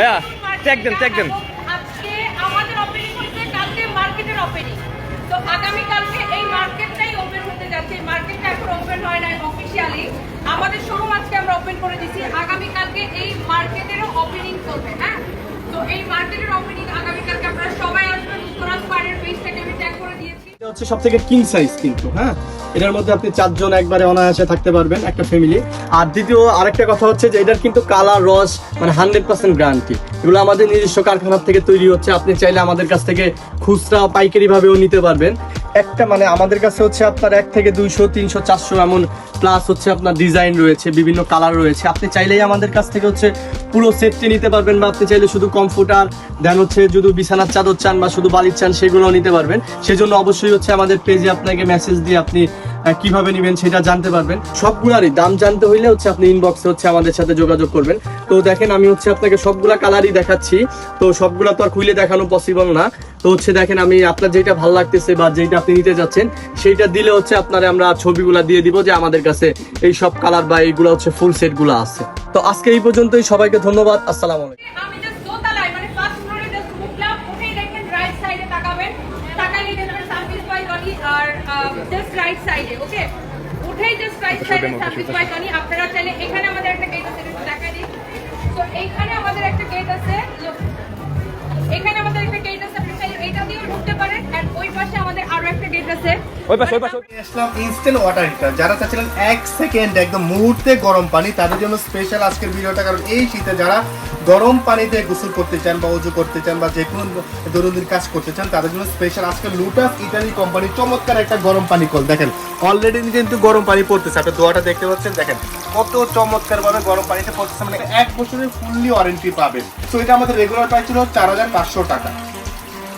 ভাইয়া দেন চেক দেন। আজকে আমাদের হচ্ছে কালকে মার্কেটের ওপেনিং তো আগামী এই মার্কেটটাই ওপেন হতে যাচ্ছে। মার্কেটটা এখন ওপেন হয় নাই অফিসিয়ালি আমাদের শোরুম আজকে আমরা ওপেন করে দিচ্ছি আগামী কালকে এই মার্কেটেরও ওপেনিং চলবে হ্যাঁ তো এই মার্কেটের ওপেনিং আগামী কালকে আপনারা সবাই আসবেন উত্তরা স্কোয়ারের পেজটাকে আমি ট্যাগ করে দিয়েছি এটা হচ্ছে সব থেকে কিং সাইজ কিন্তু হ্যাঁ? এটার মধ্যে আপনি চারজন একবারে অনায়াসে থাকতে পারবেন একটা ফ্যামিলি আর দ্বিতীয়, আরেকটা কথা হচ্ছে যে এটার কিন্তু কালার রস মানে হান্ড্রেড পার্সেন্ট গ্যারান্টি এগুলো আমাদের নিজস্ব কারখানার থেকে তৈরি হচ্ছে। আপনি চাইলে আমাদের কাছ থেকে খুচরা পাইকারি ভাবেও নিতে পারবেন। একটা মানে আমাদের কাছে হচ্ছে আপনার এক থেকে দুইশো, তিনশো, চারশো এমন প্লাস হচ্ছে আপনার ডিজাইন রয়েছে, বিভিন্ন কালার রয়েছে। আপনি চাইলেই আমাদের কাছ থেকে হচ্ছে পুরো সেটটি নিতে পারবেন বা আপনি চাইলে শুধু কমফোর্টার দেন হচ্ছে যদি বিছানার চাদর চান বা শুধু বালির চান, সেগুলোও নিতে পারবেন। সেজন্য অবশ্যই হচ্ছে আমাদের পেজে আপনাকে মেসেজ দিয়ে আপনি কীভাবে নেবেন সেটা জানতে পারবেন। সবগুলারই দাম জানতে হইলে হচ্ছে আপনি ইনবক্সে হচ্ছে আমাদের সাথে যোগাযোগ করবেন। তো দেখেন আমি হচ্ছে আপনাকে সবগুলা কালারই দেখাচ্ছি। তো সবগুলা তো আর খুলে দেখানো পসিবল না। তো হচ্ছে দেখেন, আমি আপনার যেটা ভালো লাগতেছে বা যেটা আপনি নিতে যাচ্ছেন, সেইটা দিলে হচ্ছে আপনার আমরা ছবিগুলা দিয়ে দিব যে আমাদের কাছে এই সব কালার বা এইগুলো হচ্ছে ফুল সেটগুলো আছে। তো আজকে এই পর্যন্তই, সবাইকে ধন্যবাদ, আসসালামু আলাইকুম। মানে এখানে আমাদের একটা গেট আছে এখানে আমাদের একটা গেট আছে দিয়েও ঢুকতে ওই পাশে আমাদের আরও একটা গেট আছে। ওই পাশে ওই পাশে। আসলাম ইনস্ট্যান্ট ওয়াটার হিটার যারা চাচ্ছিলেন এক সেকেন্ড একদম মুহূর্তে গরম পানি তাদের জন্য স্পেশাল আজকের ভিডিওটা কারণ এই শীতে যারা গরম পানিতে গোসল করতে চান বা উজু করতে চান বা যে কোনো দৈনন্দিন কাজ করতে চান তাদের জন্য স্পেশাল আজকে লুটাস ইটালি কোম্পানি চমৎকার একটা গরম পানি কল দেখেন অলরেডি কিন্তু গরম পানি পড়তেছে। আপনি দোয়াটা দেখতে পাচ্ছেন? দেখেন কত চমৎকার ভাবে গরম পানিতে পড়তেছে। মানে এক বছরের ফুললি ওয়ারেন্টি পাবেন। তো এটা আমাদের রেগুলার প্রাইস ছিল চার হাজার পাঁচশো টাকা।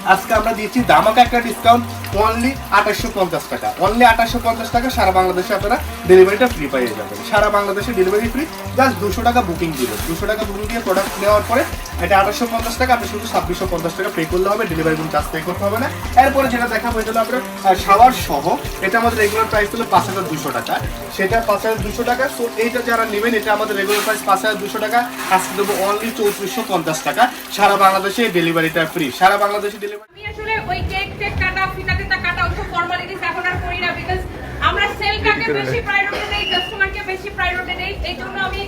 আজকে আমরা দিয়েছি দামাকা একটা ডিসকাউন্ট অনলি আঠাশশো পঞ্চাশ টাকা। অনলি আঠাশশো পঞ্চাশ টাকা সারা বাংলাদেশে আপনারা ডেলিভারিটা ফ্রি পাইয়ে যাবেন। সারা বাংলাদেশে ডেলিভারি ফ্রি জাস্ট দুশো টাকা বুকিং দিবেন। দুশো টাকা বুকিং দিয়ে প্রোডাক্ট নেওয়ার পরে এটা আঠাশশো পঞ্চাশ টাকা, আপনি শুধু ছাব্বিশশো পঞ্চাশ টাকা পে করলে হবে ডেলিভারি কোনো চার্জ পে করতে হবে না। এরপরে যেটা দেখাবো, এটা হলো আপনার শাওয়ার সহ, এটা আমাদের রেগুলার প্রাইস হলো পাঁচ হাজার দুশো টাকা। সেটা পাঁচ হাজার দুশো টাকা সো এইটা যারা নেবেন, এটা আমাদের রেগুলার প্রাইস পাঁচ হাজার দুশো টাকা, আজকে দেবো অনলি চৌত্রিশশো পঞ্চাশ টাকা। সারা বাংলাদেশে ডেলিভারিটা ফ্রি সারা বাংলাদেশে ডেলিভারি আসলে ওই কেক কাটা ফর্মালিটিস এখন আর করি না বিকজ আমরা সেলটাকে বেশি প্রায়োরিটি দেই কাস্টমারকে বেশি প্রায়োরিটি দেই এই জন্য আমি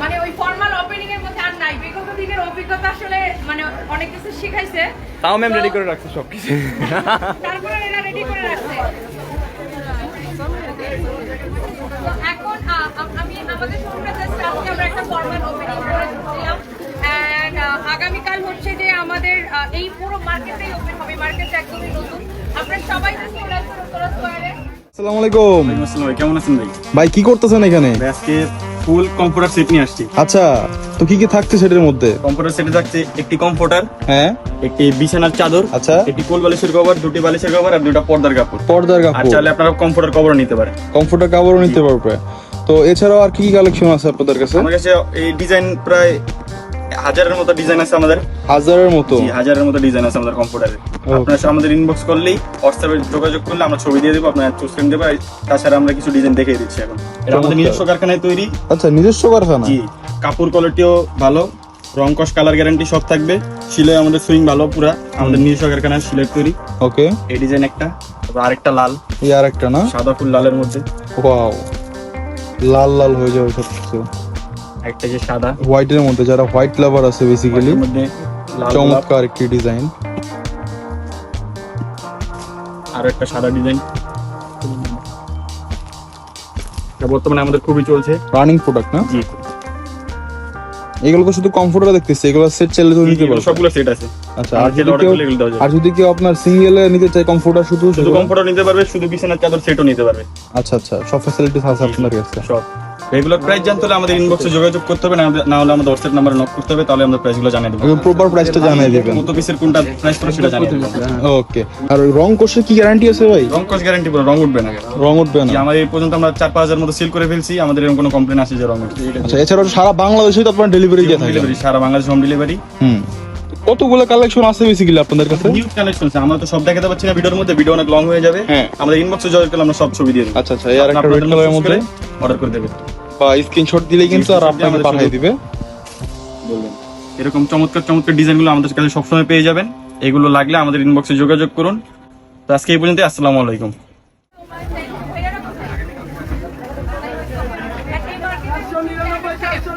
মানে ওই ফর্মাল ওপেনিং এর মধ্যে আর নাই বিগত দিনের অভিজ্ঞতা আসলে মানে অনেক কিছু শিখাইছে। তাও ম্যাম রেডি করে রাখছে সব কিছু তারপরে এরা রেডি করে রাখছে। এখন আমি আমাদের শোরুমটা জাস্ট আজকে আমরা একটা ফর্মাল ওপেনিং করে দিলাম। এন্ড যে আমাদের এই পুরো মার্কেটটাই ওপেন হবে। মার্কেটটা একদমই নতুন। আপনারা সবাই চলে আসুন উত্তরা স্কোয়ারে আসসালামু আলাইকুম। আসসালাম ভাই কেমন আছেন ভাই? ভাই কি করতেছেন এখানে? আজকে ফুল কম্পিউটার সেট নিয়ে আসছি। আচ্ছা তো কি কি থাকছে সেটার মধ্যে? কম্পিউটার সেটে থাকছে একটি কম্পিউটার হ্যাঁ। একটি বিছানার চাদর আচ্ছা। একটি কোল বালিশের কভার দুটি বালিশের কভার আর দুটা পর্দার কাপড়। পর্দার আর কাপড়। চাইলে আপনারা কম্পিউটার কভার নিতে পারেন। কাপড়ও নিতে পারবে। তো এছাড়াও আর কি কি কালেকশন আছে আপনাদের কাছে? আমার কাছে এই ডিজাইন প্রায় হাজারের মতো ডিজাইন আছে আমাদের। হাজারের মতো? হাজারের মতো ডিজাইন আছে আমাদের কম্পিউটারে আপনারা সব আমাদের ইনবক্স করলেই হোয়াটসঅ্যাপে যোগাযোগ করলে আমরা ছবি দিয়ে দেবো আপনারা চুজ করে দেবো তাছাড়া আমরা কিছু ডিজাইন দেখিয়ে দিচ্ছি এখন। এটা আমাদের নিজস্ব কারখানায় তৈরি। আচ্ছা নিজস্ব কারখানা? জি কাপড় কোয়ালিটিও ভালো রং কস কালার গ্যারান্টি সব থাকবে। সিলাই আমাদের সুইং ভালো পুরা আমাদের নিজস্ব কারখানায় সিলাই তৈরি। ওকে। এই ডিজাইন একটা আরেকটা লাল। এই আর একটা না? সাদা ফুল লালের মধ্যে। ওয়াও। লাল লাল হয়ে যাবে সব কিছু একটা যে সাদা। হোয়াইটের মধ্যে যারা হোয়াইট লাভার আছে বেসিক্যালি চমৎকার একটি ডিজাইন আর একটা সাদা ডিজাইন বর্তমানে আমাদের খুবই চলছে। রানিং প্রোডাক্ট না? জি। এগুলো তো শুধু কমফোর্টার দেখতেছি এগুলো সেট চাইলে তো নিতে পারবে সবগুলো সেট আছে। আচ্ছা আর যদি কেউ আর যদি কেউ আপনার সিঙ্গেলে নিতে চায় কমফোর্টার শুধু শুধু কমফোর্টার নিতে পারবে শুধু বিছানার চাদর সেটও নিতে পারবে। আচ্ছা আচ্ছা সব ফ্যাসিলিটিস আছে আপনার কাছে। সব। এগুলো প্রাইস জানতে হলে আমাদের ইনবক্সে যোগাযোগ করতে হবে না হলে আমাদের হোয়াটসঅ্যাপ নাম্বারে নক করতে হবে তাহলে আমরা প্রাইসগুলো জানিয়ে দেবো। প্রপার প্রাইসটা জানাই দিবেন। কত পিসের কোনটা প্রাইস করে সেটা জানিয়ে দেবো। ওকে আর রং কোর্সের কি গ্যারান্টি আছে ভাই? রং কস গ্যারান্টি পুরো রং উঠবে না। রং উঠবে না। আমার এই পর্যন্ত আমরা চার পাঁচ হাজার মতো সেল করে ফেলছি আমাদের এরকম কোনো কমপ্লেন আসে যে রং উঠবে। আচ্ছা এছাড়াও সারা বাংলাদেশে তো আপনার ডেলিভারি দিয়ে থাকেন ডেলিভারি সারা বাংলাদেশ হোম ডেলিভারি হুম। কতগুলো কালেকশন আছে বেসিক্যালি আপনাদের কাছে? নিউ কালেকশন আছে আমরা তো সব দেখাতে পাচ্ছি না ভিডিওর মধ্যে ভিডিও অনেক লং হয়ে যাবে। হ্যাঁ। আমাদের ইনবক্সে জয়েন করলে আমরা সব ছবি দিয়ে দেবো। আচ্ছা আচ্ছা এই আর একটা রেড কালারের মধ্যে? অর্ডার করে দেবে বা স্ক্রিনশট দিলেই কিন্তু আর আপনাকে আমাদের পাঠিয়ে দিবে। বলবেন। এরকম চমৎকার চমৎকার ডিজাইনগুলো আমাদের কাছে সবসময় পেয়ে যাবেন। এগুলো লাগলে আমাদের ইনবক্সে যোগাযোগ করুন। তো আজকে এই পর্যন্ত আসসালামু আলাইকুম।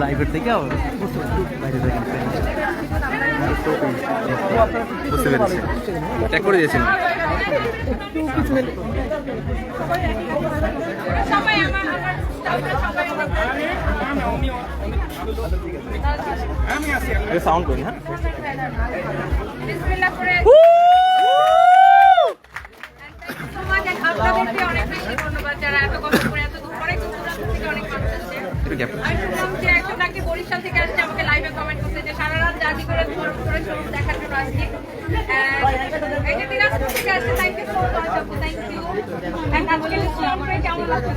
লাইভের থেকে বাইরে বুঝতে পেরেছি। ট্যাগ করে দিয়েছেন। সাউন্ড করি হ্যাঁ? বিসমিল্লাহ করে আমি শুনলাম যে একজন নাকি বরিশাল থেকে আসছে আমাকে লাইভে কমেন্ট করতে যে সারা রাত জার্নি করে ধরে ধরে শোরুম দেখার জন্য আসছি। এই যে দিনাজপুর থেকে আসছে থ্যাংক ইউ সো মাচ আপু থ্যাংক ইউ এন্ড আজকে আমরা কেমন লাগছে?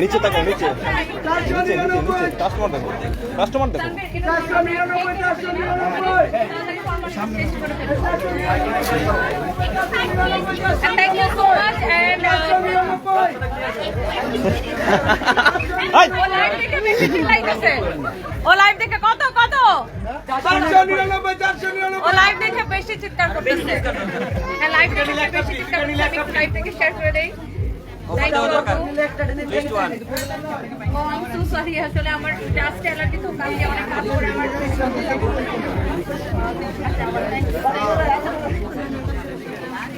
নিচে তাকাও নিচে। নিচে নিচে নিচে। কাস্টমার দেখো। কাস্টমার দেখো। Thank you so much and ও লাইভ দেখে দেখে কত কত? ও লাইভ দেখে বেশি চিৎকার করতেছে। হ্যাঁ লাইভ দেখে বেশি চিৎকার লাইভ থেকে শেয়ার করে দেই। Thank you, আপু। ও, I'm so sorry, আসলে আমার dust allergy তো কালকে অনেক কাজ করে আমার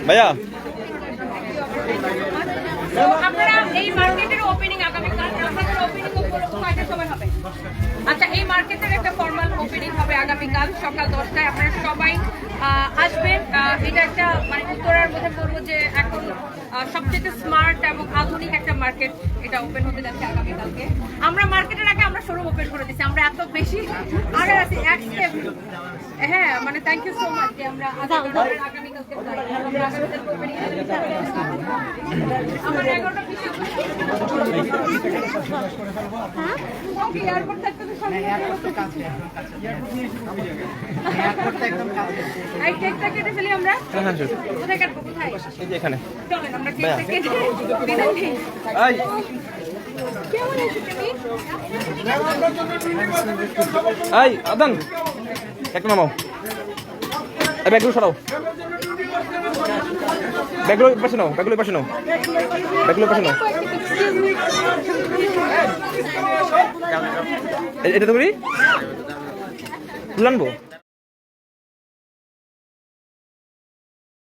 ভাইয়া তো আপনারা এই মার্কেটের ওপেনিং আগামীকাল আচ্ছা এই মার্কেটের একটা ফর্মাল ওপেনিং হবে আগামীকাল, সকাল দশটায়। আপনারা সবাই আসবেন। এটা একটা মানে উত্তরার মধ্যে বলব যে এখন সবচেয়ে স্মার্ট এবং আধুনিক একটা মার্কেট এটা ওপেন হতে যাচ্ছে আগামীকালকে। আমরা মার্কেটের আগে আমরা শোরুম ওপেন করে দিচ্ছি আমরা এত বেশি আগে আছি। হ্যাঁ মানে থ্যাংক ইউ সো মাচ যে আমরা আমরা এগারোটা এয়ারপোর্ট থাকতে তো এই কেকটা কেটে ফেলি আমরা। হ্যাঁ হ্যাঁ sure। কোথায় কাটবো কোথায়? এখানে। চলেন আমরা কেকটা কেটে বিদায় নিই। এই। কেমন আছো তুমি? এই আদান। একটা নামাও ব্যাগগুলো সরাও। ব্যাগগুলো পাশে নাও, ব্যাগগুলো পাশে নাও। ব্যাগগুলো পাশে নাও। এটা তুমি তুলে আনব?